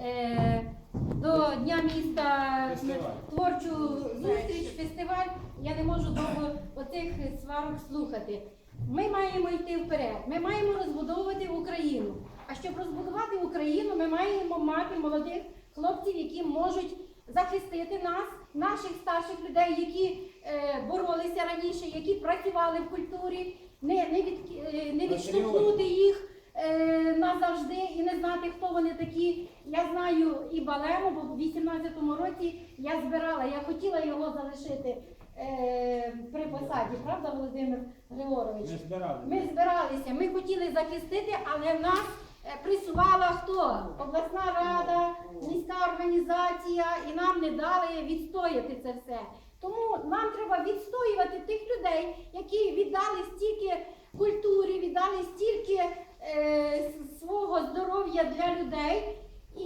е, до Дня міста Фестиваль. творчу зустріч, фестиваль. Я не можу довго оцих сварок слухати. Ми маємо йти вперед. Ми маємо розбудовувати Україну. А щоб розбудувати Україну, ми маємо мати молодих хлопців, які можуть захистити нас, наших старших людей, які е, боролися раніше, які працювали в культурі, не, не, від, е, не відштовхнути їх е, назавжди і не знати, хто вони такі. Я знаю і Балему, бо в 18-му році я збирала, я хотіла його залишити е, при посаді, правда, Володимир Григорович? Ми збирали. Ми збиралися, ми хотіли захистити, але в нас е, присувала хто? Обласна рада, міська організація, і нам не дали відстояти це все. Тому нам треба відстоювати тих людей, які віддали стільки культурі, віддали стільки е, свого здоров'я для людей, і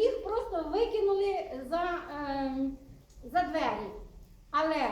їх просто викинули за, е, за двері. Але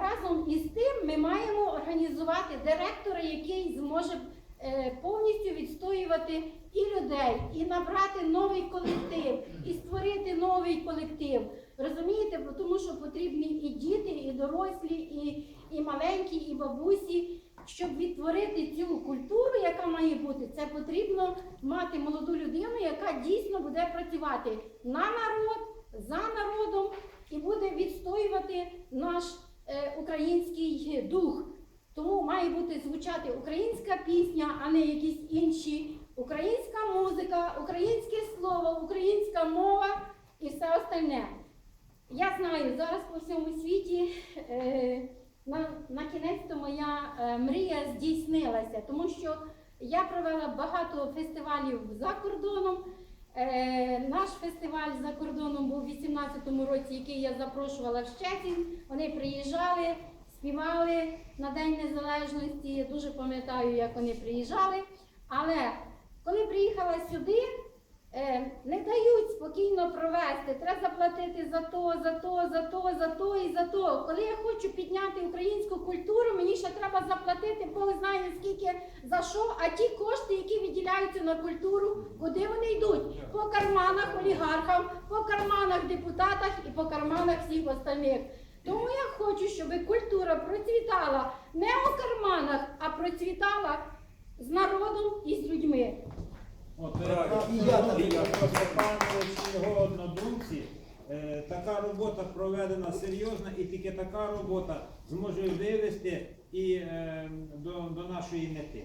разом із тим ми маємо організувати директора, який зможе е, повністю відстоювати і людей, і набрати новий колектив, і створити новий колектив. Розумієте, тому що потрібні і діти, і дорослі, і, і маленькі, і бабусі. Щоб відтворити цю культуру, яка має бути, це потрібно мати молоду людину, яка дійсно буде працювати на народ, за народом і буде відстоювати наш е, український дух. Тому має бути звучати українська пісня, а не якісь інші. Українська музика, українське слово, українська мова і все остальне. Я знаю, зараз по всьому світі е, на, на кінець-то моя е, мрія здійснилася, тому що я провела багато фестивалів за кордоном. Е, наш фестиваль за кордоном був у 2018 році, який я запрошувала в Щецін. Вони приїжджали, співали на День Незалежності. Я дуже пам'ятаю, як вони приїжджали. Але коли приїхала сюди, спокійно провести. Треба заплатити за то, за то, за то, за то і за то. Коли я хочу підняти українську культуру, мені ще треба заплатити, Бог знає скільки за що. А ті кошти, які виділяються на культуру, куди вони йдуть? По карманах олігархам, по карманах депутатах і по карманах всіх остальних. Тому я хочу, щоб культура процвітала не у карманах, а процвітала з народом і з людьми. От, е, і я його однодумці. е, Така робота проведена серйозна, і тільки така робота зможе вивести і е, до, до нашої мети.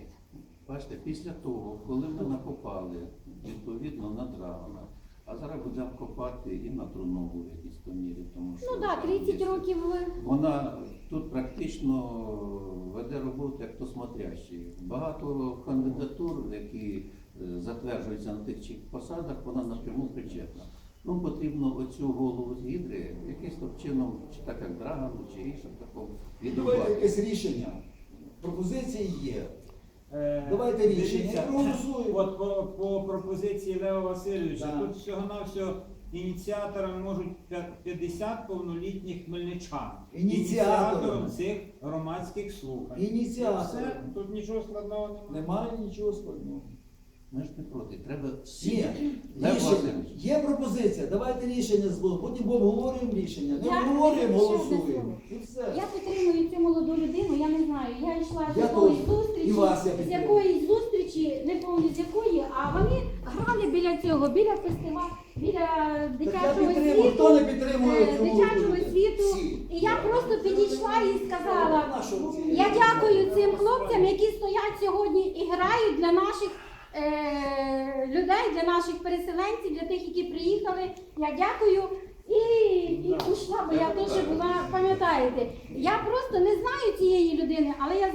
Бачите, після того, коли ми накопали відповідно на драгона, а зараз будемо копати і на трунову в якійсь то мірі, тому що Ну так, 30 є- років. Вона тут практично веде роботу як то смотрящий. Багато кандидатур, які затверджуються на тих чи посадах, вона напряму причетна. Ну, потрібно оцю голову з гідри якимось то чином, чи так як Драгану, чи іншим такому Давайте якесь рішення. Пропозиції є. Е, Давайте рішення. дивіться, Проголосуємо. От по, по пропозиції Лео Васильовича, Да. тут всього-навсього ініціатором можуть п'я- 50 повнолітніх хмельничан. Ініціатором. Ініціатором цих громадських слухань. Ініціатором. Все, тут нічого складного немає. Немає нічого складного. Ми ж не проти. Треба всі. Ні, Лев рішення. Васильович. Є пропозиція. Давайте рішення збудемо. Потім обговорюємо рішення. Не Я- обговорюємо, ще одне голосуємо. І все. Я підтримую цю молоду людину, я не знаю. Я йшла з Я якоїсь теж. зустрічі, І вас я з підтримую. якоїсь зустрічі, не пам'ятаю з якої, а вони грали біля цього, біля фестивалю, біля Так я дитячого підтримую. Хто не світу. підтримує е, цю дитячого молоду? світу. Всі. І я просто підійшла і сказала, Нашого я дякую цим хлопцям, які стоять сьогодні і грають для наших людей, для наших переселенців, для тих, які приїхали. Я дякую. І, і ушла, бо я теж була, пам'ятаєте, я просто не знаю цієї людини, але я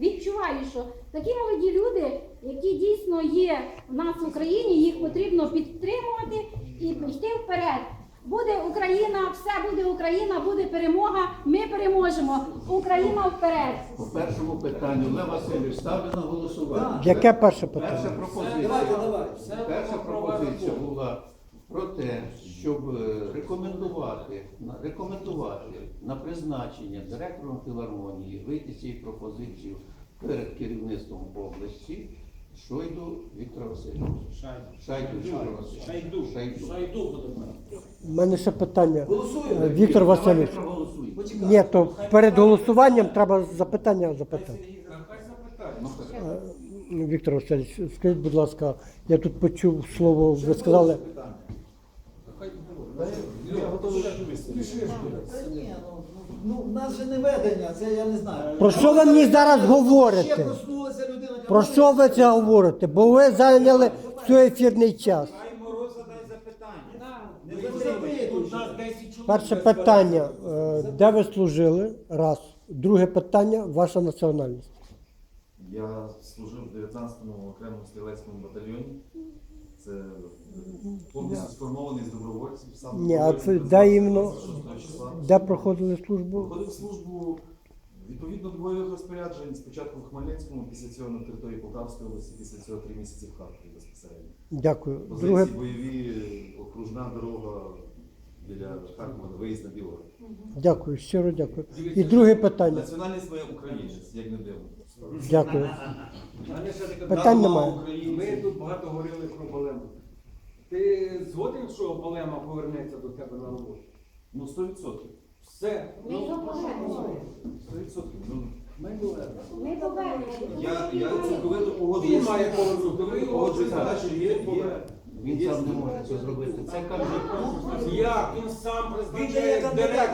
відчуваю, що такі молоді люди, які дійсно є в нас в Україні, їх потрібно підтримувати і йти вперед. Буде Україна, все буде Україна, буде перемога. Ми переможемо. Україна вперед. По першому питанню Лев Васильович ставлю на голосування. Яке перше Перша питання? пропозиція. Давайте, давай. Перша пропозиція була про те, щоб е, рекомендувати, на- рекомендувати на призначення директором філармонії вийти з цією пропозицією перед керівництвом області Шойду Віктор Васильович. Шайду. Шайду Віктор Васильович. Шайду. Шайду. У мене ще питання. Голосуємо. Віктор Давайте Васильович. Ні, то перед голосуванням треба запитання запитати. Ну, Е, Віктор Васильович, скажіть, будь ласка, я тут почув слово, ви сказали. Я готовий висловити. Ну, ну, в нас же не ведення, це я не знаю. Про що ви мені зараз говорите? Про що ви це говорите? Бо ви зайняли все ефірний час. Хай Мороз задай запитання. Не Ви Тут нас 10 чоловік. Перше питання, е, де ви служили? Раз. Друге питання, ваша національність. Я служив в 19-му окремому стрілецькому батальйоні. Це повністю сформований з добровольців. Сам Ні, а це де іменно? 26 числа. Де проходили службу? Проходив службу відповідно до бойових розпоряджень. Спочатку в Хмельницькому, після цього на території Полтавської області, після цього три місяці в Харкові безпосередньо. Дякую. Позиції Друге, бойові, окружна дорога біля Харкова, виїзд на Білгород. дякую, щиро дякую. І друге питання. Національність моя українець, як не дивно. Дякую. Питань немає. Ми тут багато говорили про Болему. Ти згоден, що Болема повернеться до тебе на роботу? Ну, 100%. Все. Ми його повернемо. 100%. Ну, Ми повернемо. Ми повернемо. Я, я цілковито Він має повернути. Погоджуюся на те, що є, є, Він сам не може це зробити. Це каже. Як? Він сам Він призначає ну, себе.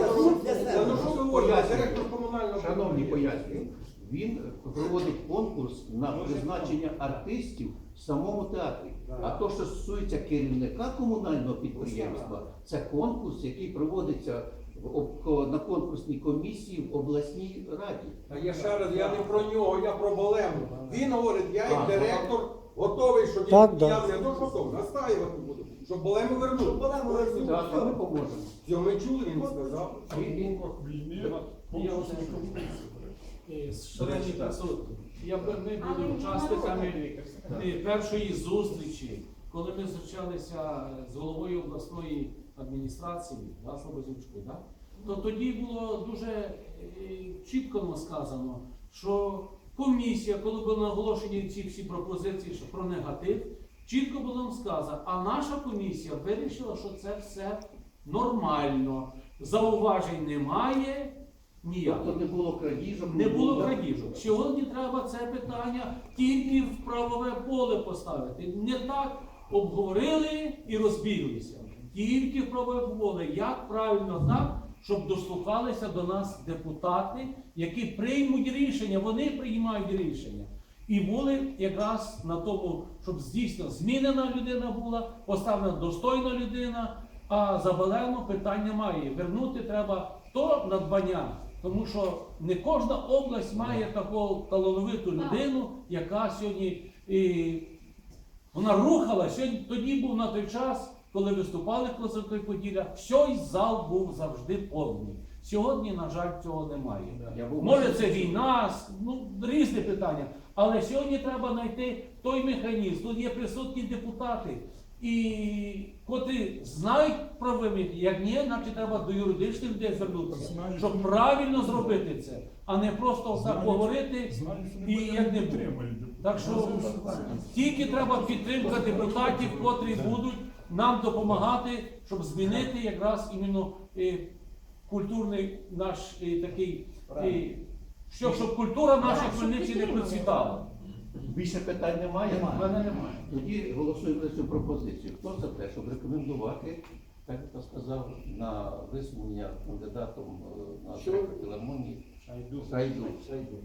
Та Ну що ви говорите? Директор комунального Шановні, пояснюю. Він проводить конкурс на призначення артистів в самому театрі. А то, що стосується керівника комунального підприємства, це конкурс, який проводиться на конкурсній комісії в обласній раді. А я ще раз, я не про нього, я про Болему. Він говорить, я як директор готовий, щоб він Так, да. я не то, що готовий, настаювати буду, щоб Болему вернув. Щоб Болему. Так, а ми поможемо. Цього ми чули, він сказав. Він- він- Е, Шановні присутні, я б- ми були учасниками е, першої зустрічі, коли ми зустрічалися з головою обласної адміністрації, да, Слободівської, да? то тоді було дуже е, чітко сказано, що комісія, коли були наголошені ці всі пропозиції що про негатив, чітко було нам сказано, а наша комісія вирішила, що це все нормально, зауважень немає. Ніяких. Тобто не було крадіжок. Не було крадіжок. Сьогодні треба це питання тільки в правове поле поставити. Не так обговорили і розбіглися. Тільки в правове поле. Як правильно так, щоб дослухалися до нас депутати, які приймуть рішення, вони приймають рішення. І були якраз на тому, щоб дійсно змінена людина була, поставлена достойна людина, а за Белену питань немає. Вернути треба то надбання. Тому що не кожна область має таку талановиту людину, яка сьогодні і, вона рухала. Сьогодні тоді був на той час, коли виступали Козаки Поділля, всій зал був завжди повний. Сьогодні, на жаль, цього немає. Я був Може, це війна, ну різні питання. Але сьогодні треба знайти той механізм. Тут є присутні депутати, і котрі знають про вимір, як ні, значить треба до юридичних людей звернутися, щоб правильно зробити це, а не просто так говорити і як не буде. Так що тільки треба підтримка депутатів, котрі будуть нам допомагати, щоб змінити якраз іменно е, культурний наш е, такий, е, щоб, щоб культура наша Хмельниці не процвітала. Більше питань немає. В мене немає. Тоді голосуємо за цю пропозицію. Хто за те, щоб рекомендувати, так як я сказав, на висунення кандидатом на філармонії Шайду. Шайду.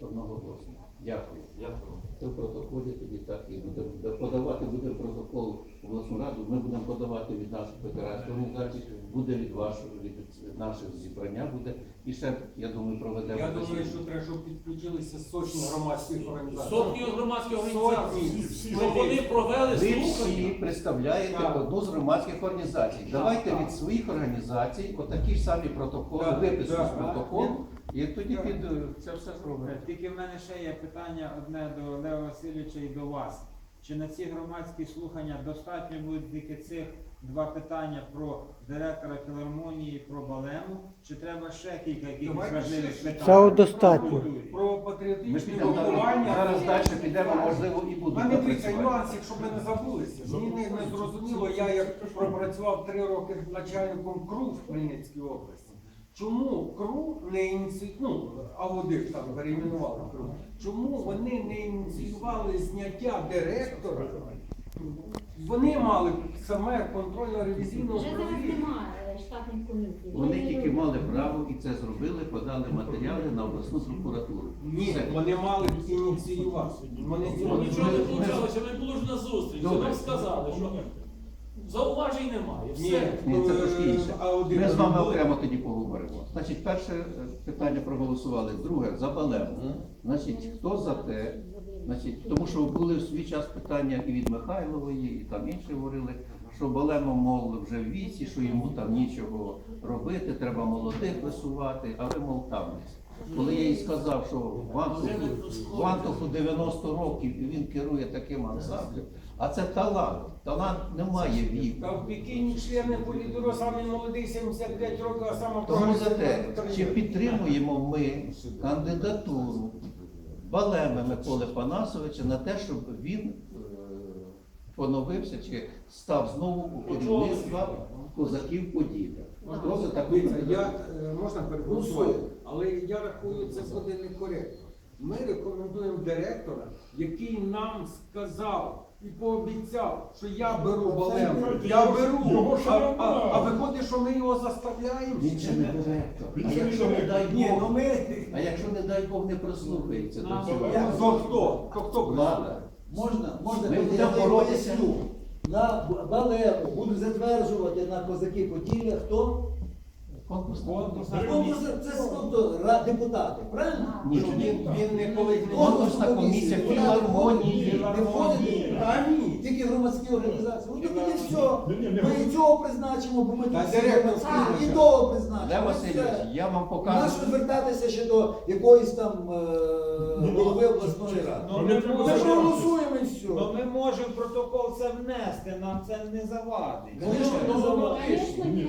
Одноголосно. Дякую. Дякую. Це в протоколі тоді так і будемо подавати буде протокол в обласну раду. Ми будемо подавати від наших ветеранських організацій, буде від вашого від наших зібрання буде. І ще я думаю, проведемо. Я думаю, що треба, щоб підключилися сотні громадських організацій. Сотні громадських організацій, щоб вони провели Ви всі слухання. представляєте Так. одну з громадських організацій. Давайте так. від своїх організацій отакі ж самі протоколи, Так, виписку так. з протоколу, і тоді Так. під е, це все зробимо. Тільки в мене ще є питання одне до Лео Васильовича і до вас. чи на ці громадські слухання достатньо буде тільки цих два питання про директора філармонії, про балему, чи треба ще кілька якихось важливих питань? Цього достатньо. Про Ми патріотичне підемо виховання. зараз далі підемо, можливо, і будемо Мене дивіться допрацювати. нюансів, щоб ви не забулися. Мені не, не зрозуміло, я як пропрацював три роки начальником КРУ в Хмельницькій області. Чому КРУ не ініціював, ну, аудит там перейменували КРУ, чому вони не ініціювали зняття директора? Вони мали саме контрольно-ревізійне Вже зараз управління. немає штатних комісій. Вони тільки мали право і це зробили, подали матеріали на обласну прокуратуру. Ні, Все. вони мали ініціювати. Вони цього Нічого не получалося, ми було ж на зустріч. Добре. Нам сказали, що зауважень немає. Ні, Все. Ні, це трошки інше. Ми з вами окремо тоді поговоримо. Значить, перше е, питання проголосували, друге за балем. Значить, хто за те? Значить, тому що були в свій час питання і від Михайлової, і там інші говорили, що балемо, мов, вже в віці, що йому там нічого робити, треба молодих висувати, а ви мов там. Коли я їй сказав, що в Антоху, 90 років і він керує таким ансамблем, а це талант. Талант не має віку. Та в Пекіні члени політбюро самі молодий 75 років, а саме Тому за те, чи підтримуємо ми кандидатуру Балеми Миколи Панасовича на те, щоб він е, поновився чи став знову у керівництва козаків Поділля. Хто за я е, можна перебувати, але я рахую, це буде некоректно. Ми рекомендуємо директора, який нам сказав і пообіцяв, що я беру балему, я беру, а, а, а виходить, що ми його заставляємо. Він ще не директор. А якщо не дай Ні, ну Бог, ми а якщо не дай Бог не прослухається до цього. Я- то хто? То хто Влада. Можна, можна Ми будемо я боротися. поясню. На Б- балему будуть затверджувати на козаки Поділля хто? Конкурсна Конкурс. Ну, це, тобто депутати, правильно? Ні, Що він, він не коли не Конкурсна комісія філармонії. Не входить? Тільки громадські організації. Ну тоді все. Ми і цього призначимо, бо ми тут всі громадські, і того призначимо. І Васильович, все. я вам Нащо звертатися ще до якоїсь там е, голови обласної ради? Ну, ми Ми можемо- проголосуємо і все. Ну ми можемо в протокол це внести, нам це не завадить. Звісно, не. Звісно, ні.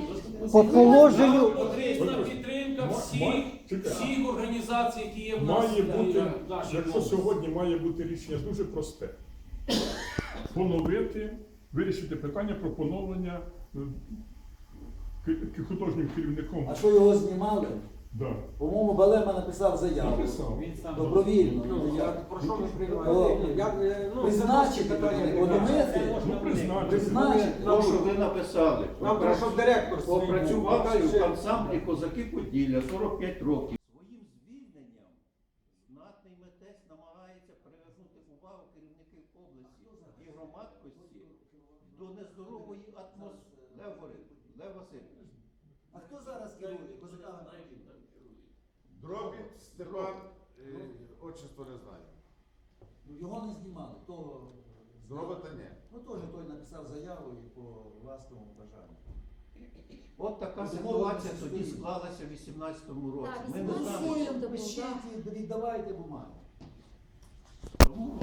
По положенню Потрібна підтримка всіх, всіх організацій, які є в нас. Має е, бути, нашій якщо області. сьогодні має бути рішення дуже просте. Поновити, вирішити питання про поновлення е, художнім керівником. А що його знімали? Да. По-моєму, Балема написав заяву. Написав. Він сам Добровільно. Ну, я про що е, ну, призначити Ну, призначити. Призначити. Що ви написали, Нам треба, щоб директор свій був. в ансамблі Козаки Поділля 45 років. Своїм звільненням знатний митець намагається привернути увагу керівників області і громадськості до нездорової атмосфери. Лев Борисович, Лев Васильович. А хто зараз керує козаками? Дробіт Степан, е, отчество не знаю. Ну, Його не знімали, того Дробита ні. Ну теж той написав заяву і по власному бажанню. От така Ну, ситуація тоді склалася в 18-му році. Так, Ми не Ну, знаємо. голосуємо. Пишіть і віддавайте бумаги. Тому,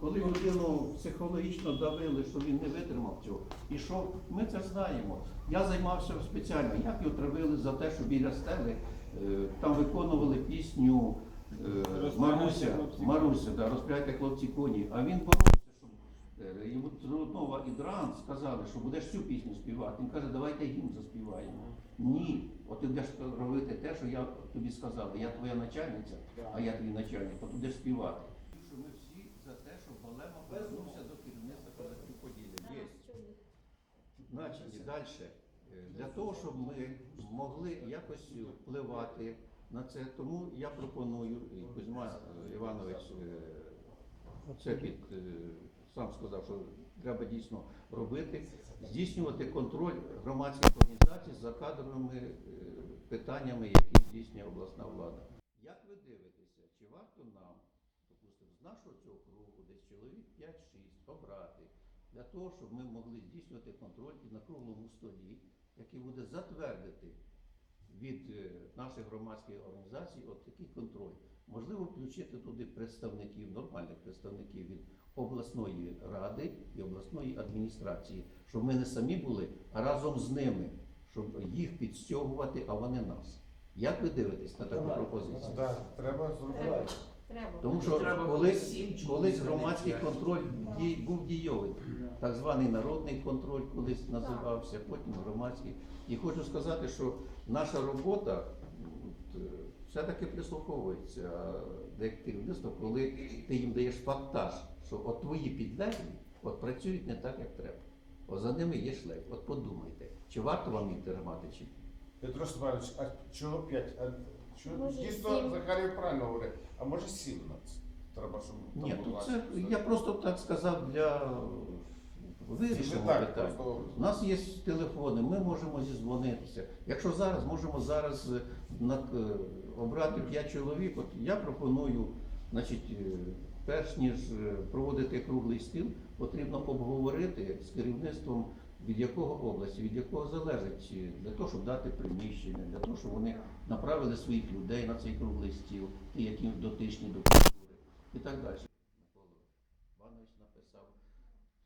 коли людину психологічно давили, що він не витримав цього, пішов, ми це знаємо. Я займався спеціально, як його травили за те, що біля стели е, там виконували пісню е, Маруся, Маруся, да, розп'яття хлопці коні. А він боровся, щоб е, йому Труднова і Дран сказали, що будеш цю пісню співати. Він каже, давайте гімн заспіваємо. Ні, от ти будеш робити те, що я тобі сказав. Я твоя начальниця, а я твій начальник, от ти будеш співати. Що ми всі за те, щоб Балема повернувся до керівництва козаків Поділля. Є. Значить, далі. Для того, щоб ми могли якось впливати на це, тому я пропоную, і Кузьма Іванович е, це під, е, сам сказав, що треба дійсно робити, здійснювати контроль громадських організацій за кадровими е, питаннями, які здійснює обласна влада. Як ви дивитеся, чи варто нам, допустимо, з нашого цього кругу десь чоловік 5-6 обрати для того, щоб ми могли здійснювати контроль і на круглому столі, який буде затвердити від е, наших громадських організацій от такий контроль. Можливо, включити туди представників, нормальних представників від обласної ради і обласної адміністрації, щоб ми не самі були, а разом з ними, щоб їх підстягувати, а вони нас. Як ви дивитесь на таку пропозицію? Так, треба зробити. Треба. Тому що Треба колись, всім колись громадський контроль дій- був дійовий. Так званий народний контроль колись називався, потім громадський. І хочу сказати, що наша робота м, т- все-таки прислуховується де керівництво, коли ти їм даєш фактаж, що от твої підлеглі от працюють не так, як треба. От за ними є шлейф. От подумайте, чи варто вам їх тримати, чи ні? Петро Степанович, а чого п'ять? А що Може, дійсно сім. Захарів правильно говорить, а може сім нас? Треба, щоб там Ні, тут це я просто так сказав для Це вирішення не так, питання. просто У нас є телефони, ми можемо зізвонитися. Якщо зараз можемо зараз е, на- е, обрати 5 чоловік, от я пропоную, значить, е, перш ніж е, проводити круглий стіл, потрібно обговорити з керівництвом від якого області, від якого залежить, для того, щоб дати приміщення, для того, щоб вони направили своїх людей на цей круглий стіл, ті, які дотичні до культури і так далі. Микола Іванович написав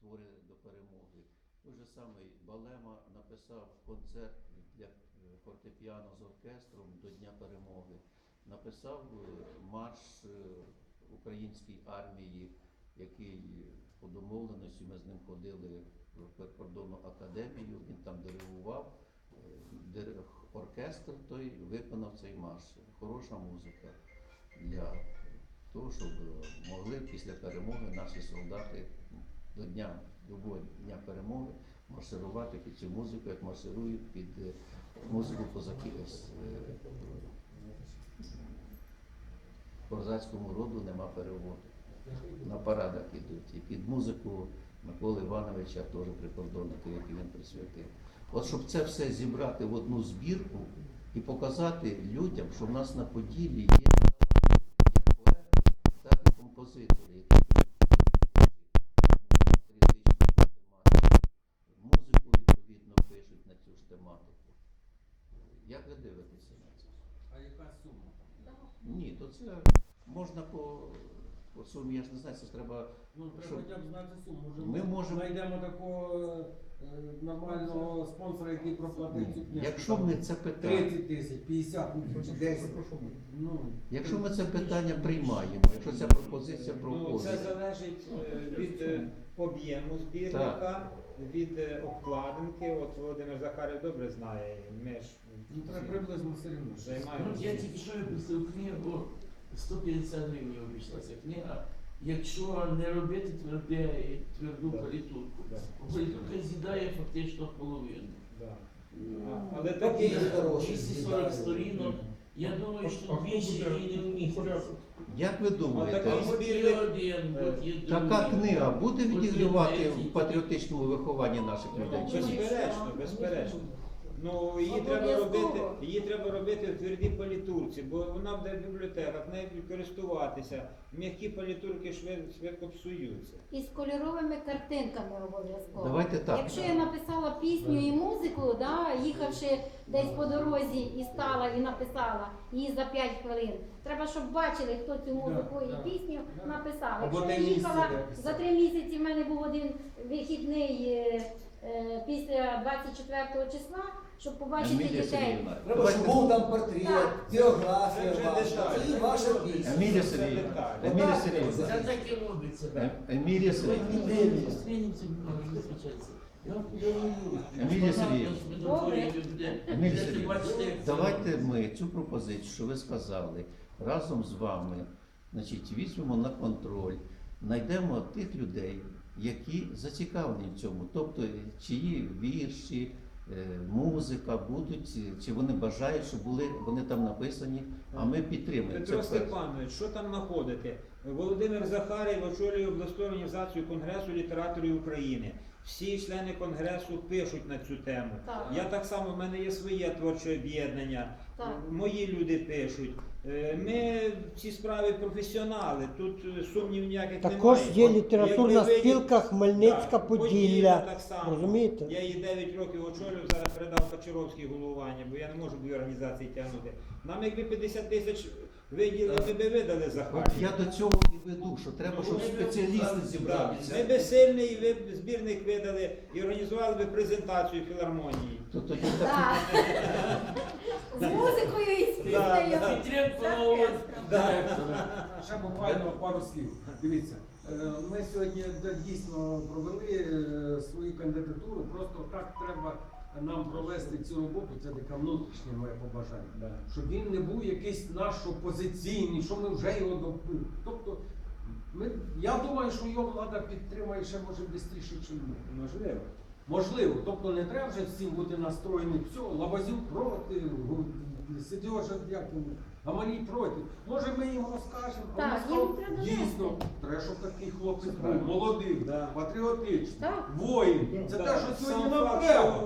твори до перемоги. Той же самий Балема написав концерт для е, фортепіано з оркестром до Дня перемоги. Написав е, марш е, українській армії, який по домовленості ми з ним ходили прикордонну академію. Він там диригував. Е, Оркестр той виконав цей марш. Хороша музика для того, щоб могли після перемоги наші солдати до дня любого дня перемоги марширувати під цю музику, як марширують під е, музику козаків е, козацькому роду нема переводу. На парадах ідуть. І під музику Миколи Івановича теж прикордонника, який він присвятив. От щоб це все зібрати в одну збірку і показати людям, що в нас на Поділлі є так і композитори, які музику відповідно пишуть на цю ж тематику. Як ви дивитеся на це? А яка сума? Ні, то це можна по, по сумі, я ж не знаю, це ж треба. Ну, треба щоб- хоча б знати суму. Може, Ми можемо- знайдемо такого е, нормального спонсора, який проплатить цю книжку. Якщо Там ми це питання, 30 тисяч, 50, ну, 10. Ну, якщо ми це питання приймаємо, якщо ця пропозиція Ну, це проходить, залежить е, від е, об'єму збірника, від е, обкладинки. От Володимир Захарів добре знає. Ми ж ну, треба приблизно все рівно. Ну, займаємося. я тільки що випустив книгу, 150 гривень обійшла ця книга. Якщо не робити тверде, тверду Да. політурку, Да. політурка з'їдає фактично половину. Да. Але Такий такі хороший. 240 сторінок. Я думаю, що двічі і не в місяць. як ви думаєте, є така книга буде третій. в патріотичному вихованні наших людей? Безперечно, безперечно. Ну її треба Обов'язково. робити, її треба робити в твердій політурці, бо вона буде в бібліотеках, нею користуватися. М'які політурки швид- швидко псуються. І з кольоровими картинками обов'язково. Давайте так. Якщо я написала пісню і музику, да, їхавши десь по дорозі і стала і написала її за 5 хвилин. Треба, щоб бачили, хто цю музику Да, і пісню написав. Або Якщо я їхала за три місяці, в мене був один вихідний е, е, після 24 числа, щоб побачити дітей. Треба, щоб був там портрет, Так. біографія Це вже ваша, деталі. і ваша пісня. Емілія Це Сергіївна. Емілія Сергіївна, Це так і робиться. Е- Емілія Сергіївна. Емілія Сергіївна. Емілія Сергіївна, Давайте ми цю пропозицію, що ви сказали, разом з вами, значить, візьмемо на контроль, знайдемо тих людей, які зацікавлені в цьому, тобто чиї вірші, е, музика будуть, е, чи вони бажають, щоб були вони там написані, а ми підтримуємо. Це Петро. Степанович, що там знаходите? Володимир Захарєв очолює обласну організацію Конгресу літераторів України. Всі члени конгресу пишуть на цю тему. Так. Я так само, в мене є своє творче об'єднання. Так. Мої люди пишуть. Е, Ми в цій справі професіонали, тут е, сумнів ніяких Також немає. є Якби літературна ви- спілка Хмельницька Так, Поділля. так само. Розумієте? Я її 9 років очолював, зараз передав Качаровській головування, бо я не можу дві організації тягнути. Нам якби 50 тисяч виділили, ми би видали за От я до цього і веду, що треба, щоб спеціалісти зібралися. Ми би сильний ви- збірник видали і організували би презентацію філармонії. То тоді так. З музикою і з піснею. Директора. Ще буквально пару слів. Дивіться, е, ми сьогодні дійсно провели е, свою кандидатуру. Просто так треба нам провести цю роботу. Це таке внутрішнє моє побажання. Щоб він не був якийсь наш опозиційний, що ми вже його допили. Тобто, ми, я думаю, що його влада підтримає ще може швидше, ніж ми. Можливо. Можливо, тобто не треба вже всім бути настроєним, все, Лабазюк проти, сидіо як як він, Гамалій проти. Може ми їм розкажемо, а Так, вони їм треба дійсно, донести. треба, щоб такий хлопець був, молодий, Да. патріотичний, Так. воїн. Це Да. те, що сьогодні нам треба.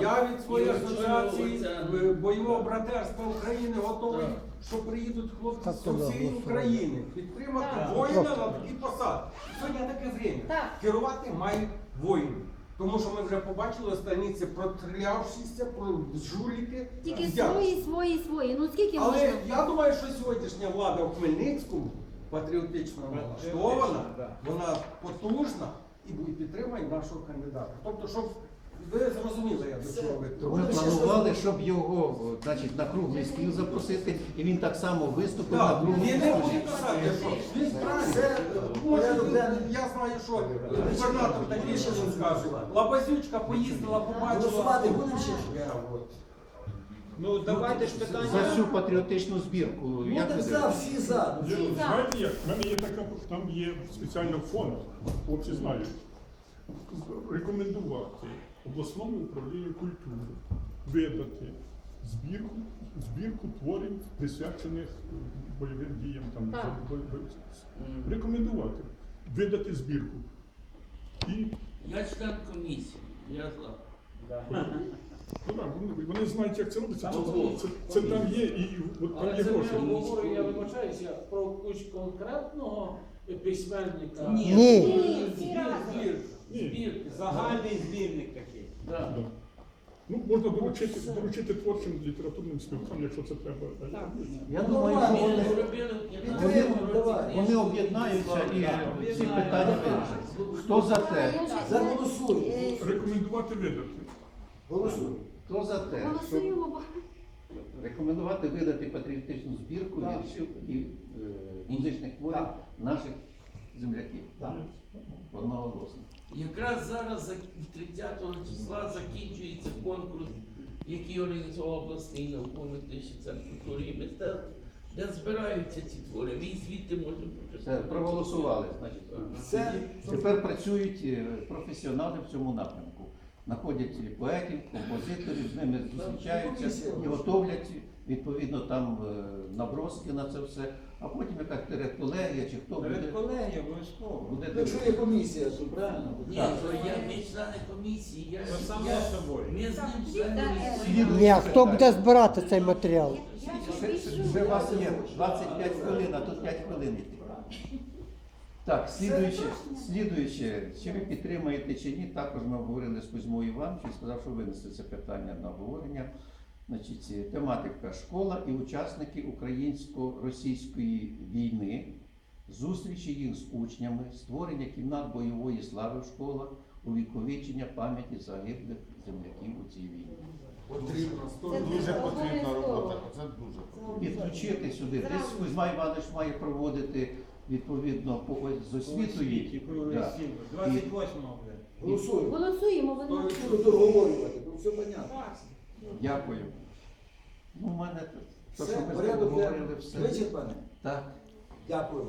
Я від своєї асоціації е, бойового братерства України готовий, що приїдуть хлопці з всієї. України підтримати Так. воїна на такий посад. Сьогодні таке время. Так. Керувати мають воїни. Тому що ми вже побачили останні це протрявшіся, про жуліки. Тільки взяли. свої, свої, свої. Ну скільки Але можна? я думаю, що сьогоднішня влада в Хмельницькому патріотично налаштована, да. вона потужна і буде підтримує нашого кандидата. Тобто, щоб ви зрозуміли, я до чого ви То ми планували, щоб його о, значить, на круглий стіл запросити, і він так само виступив на Так, круглому він не буде столі. казати, що він правильно. Може, порядок денний. я знаю, що губернатор такий, що він скаже. Лабазючка поїздила, побачила. Голосувати будемо ще? Я от. Ну давайте ж За питання. цю патріотичну збірку. Як Будемо за, дивитесь? всі за. Є- Знаєте як? В мене є така, там є спеціально фонд, хлопці знають, рекомендувати обласному управлінню культури видати збірку, збірку творів, присвячених бойовим діям. Там, Так. за- бо- бо- рекомендувати, видати збірку. І Я член комісії. Я за. ну, да, вони, вони знають, як це робиться. Це, Там це, це, там є, і, і от там Але є це гроші. ми говоримо, я вибачаюся, про якусь конкретного письменника. Ні. Ні, всі разом. Збірка. Ні. Збірка. Загальний збірник. Да. Да. Ну, можна доручити, доручити творчим літературним спілкам, якщо це треба. Я думаю, що вони, зробили в Підтримуємо, 15 давай. році. вони об'єднаються і ці питання вирішать. Хто за те? Заголосуй. Е, Рекомендувати видати. Голосуй. Хто за те, щоб Голосуємо. рекомендувати видати патріотичну збірку Так. віршів і е, музичних творів наших земляків? Так. Одноголосно. Якраз зараз за- 30 числа закінчується конкурс, який організував обласний науково-метричний центр культури і мистецтв, де збираються ці твори. Їх звідти можемо Все, проголосували. Значить, Все. тепер працюють е, професіонали в цьому напрямку. Знаходять поетів, композиторів, з ними зустрічаються і готовлять відповідно там е, наброски на це все. А потім якась колегія чи хто буде, Перед колегією обов'язково. буде Якщо є комісія, то правильно. Ні, то я ми члени комісії, я, Це само я собою. ми з ним члени комісії. Ні, а хто буде збирати цей матеріал? Пишу. у вас є 25 хвилин, а тут 5 хвилин. йти. Так, слідуюче, слідуюче, чи ви підтримаєте чи ні, також ми обговорили з Кузьмою Івановичем, сказав, що винесли це питання на обговорення. Значить, е, тематика школа і учасники українсько-російської війни, зустрічі їх з учнями, створення кімнат бойової слави в школах, увіковічення пам'яті загиблих земляків у цій війні. Потрібно, Це дуже потрібна робота. Це дуже потрібно. Підключити сюди. Десь. Кузьма Іванович має проводити відповідно по з освітою. Да. 28-го буде. Голосуй. Голосуємо. Буду договорювати, ну все понятно. Дякую. Ну, у мене те, що Все, з тобою говорили, все. Вичерпане? Так. Дякую.